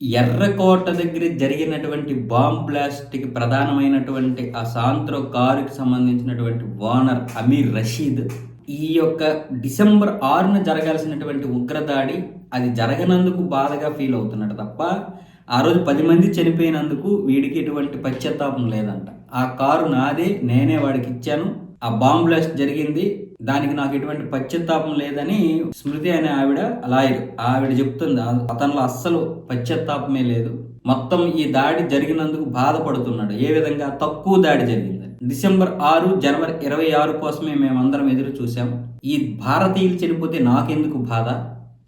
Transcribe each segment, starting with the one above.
ఎర్రకోట దగ్గర జరిగినటువంటి బాంబ్ బ్లాస్ట్కి ప్రధానమైనటువంటి ఆ సాంత్రో కారుకి సంబంధించినటువంటి ఓనర్ అమీర్ రషీద్ ఈ యొక్క డిసెంబర్ ఆరున జరగాల్సినటువంటి ఉగ్రదాడి అది జరగనందుకు బాధగా ఫీల్ అవుతున్నాడు తప్ప ఆ రోజు పది మంది చనిపోయినందుకు వీడికి ఎటువంటి పశ్చాత్తాపం లేదంట. ఆ కారు నాదే నేనే వాడికి ఇచ్చాను ఆ బాంబ్ బ్లాస్ట్ జరిగింది. దానికి నాకు ఎటువంటి పశ్చాత్తాపం లేదని స్మృతి అనే ఆవిడ లాయర్. ఆవిడ చెప్తుంది అతనిలో అస్సలు పశ్చాత్తాపమే లేదు. మొత్తం ఈ దాడి జరిగినందుకు బాధపడుతున్నాడు. ఏ విధంగా? తక్కువ దాడి జరిగింది. డిసెంబర్ ఆరు జనవరి ఇరవై ఆరు కోసమే మేమందరం ఎదురు చూసాం ఈ భారతీయులు చనిపోతే నాకెందుకు బాధ?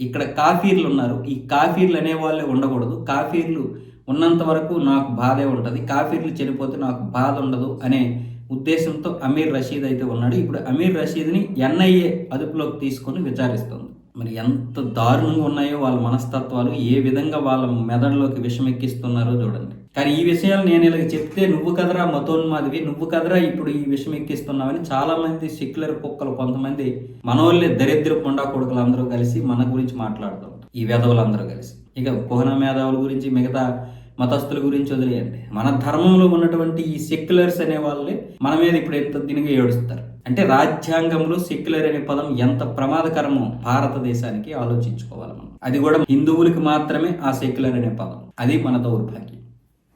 ఇక్కడ కాఫీర్లు ఉన్నారు. ఈ కాఫీర్లు అనే వాళ్ళే ఉండకూడదు. కాఫీర్లు ఉన్నంత వరకు నాకు బాధే ఉంటుంది. కాఫీర్లు చనిపోతే నాకు బాధ ఉండదు అనే ఉద్దేశంతో అమీర్ రషీద్ అయితే ఉన్నాడు. ఇప్పుడు అమీర్ రషీద్ని ఎన్ఐఏ అదుపులోకి తీసుకొని విచారిస్తుంది. మరి ఎంత దారుణంగా ఉన్నాయో వాళ్ళ మనస్తత్వాలు ఏ విధంగా వాళ్ళ మెదడులోకి విషమెక్కిస్తున్నారో చూడండి. కానీ ఈ విషయాలు నేను ఇలా చెప్తే నువ్వు కదరా మతోన్మాదివి నువ్వు కదరా ఇప్పుడు ఈ విషయం ఎక్కిస్తున్నావని చాలా మంది సెక్యులర్ కుక్కలు కొంతమంది మనోళ్ళే దరిద్ర పొండా కొడుకులు అందరూ కలిసి మన గురించి మాట్లాడుతూ ఈ వెధవులందరూ కలిసి. ఇక కుహన మేధావుల గురించి మిగతా మతస్థుల గురించి వదిలేయండి. మన ధర్మంలో ఉన్నటువంటి ఈ సెక్యులర్స్ అనే వాళ్ళే మన మీద ఇప్పుడు ఎంత దీనిగా ఏడుస్తారు? అంటే రాజ్యాంగంలో సెక్యులర్ అనే పదం ఎంత ప్రమాదకరమో భారతదేశానికి ఆలోచించుకోవాలి మనం. అది కూడా హిందువులకి మాత్రమే ఆ సెక్యులర్ అనే పదం. అది మన దౌర్భాగ్యం.